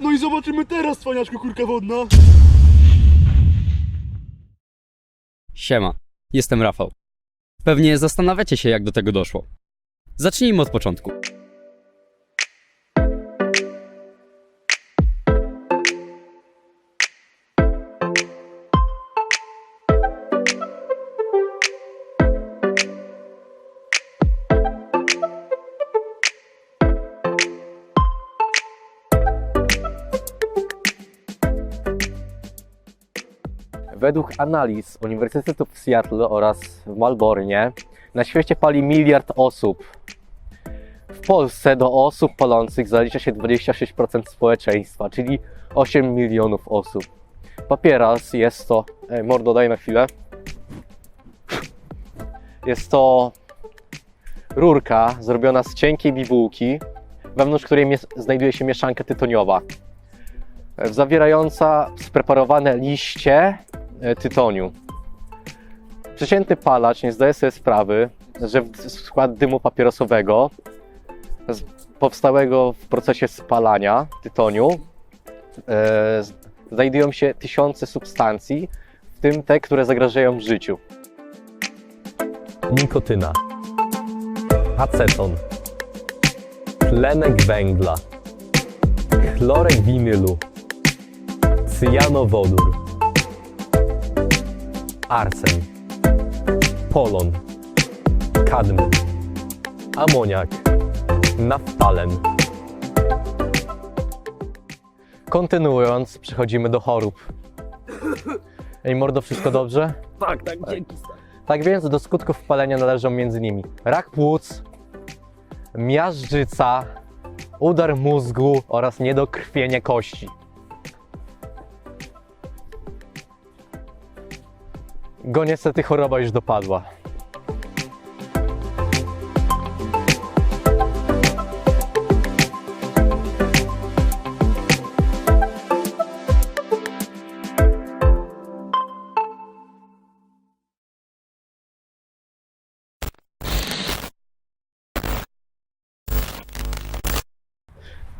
No i zobaczymy teraz, cwaniaczku kurka wodna. Siema, jestem Rafał. Pewnie zastanawiacie się, jak do tego doszło. Zacznijmy od początku. Według analiz Uniwersytetu w Seattle oraz w Malbornie na świecie pali miliard osób. W Polsce do osób palących zalicza się 26% społeczeństwa, czyli 8 milionów osób. Papieras jest to. Ej, mordo, daj na chwilę. Jest to rurka zrobiona z cienkiej bibułki, wewnątrz której znajduje się mieszanka tytoniowa, zawierająca spreparowane liście tytoniu. Przeciętny palacz nie zdaje sobie sprawy, że w skład dymu papierosowego powstałego w procesie spalania tytoniu e, znajdują się tysiące substancji, w tym te, które zagrażają życiu. nikotyna, aceton, tlenek węgla, chlorek winylu, cyjanowodór, arsen, polon, kadm, amoniak, naftalen. Kontynuując, przechodzimy do chorób. Ej, mordo, wszystko dobrze? Tak, tak, dzięki. Tak więc do skutków palenia należą m.in. rak płuc, miażdżyca, udar mózgu oraz niedokrwienie kości. Go niestety choroba już dopadła.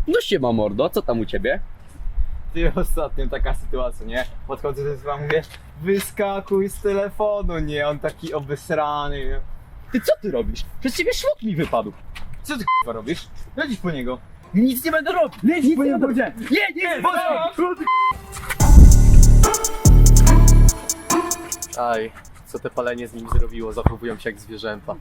No siema mordo, co tam u ciebie? Ty ostatnio taka sytuacja, nie? Podchodzę do chyba mówię, wyskakuj z telefonu, nie? On taki obesrany. nie? Ty co ty robisz? Przez ciebie szluk mi wypadł. Co ty k***a robisz? Lecisz po niego. Nic nie będę robił! Lecisz po niego! Nie, nie, nie! Aj, co te palenie z nim zrobiło? Zachowują się jak zwierzęta.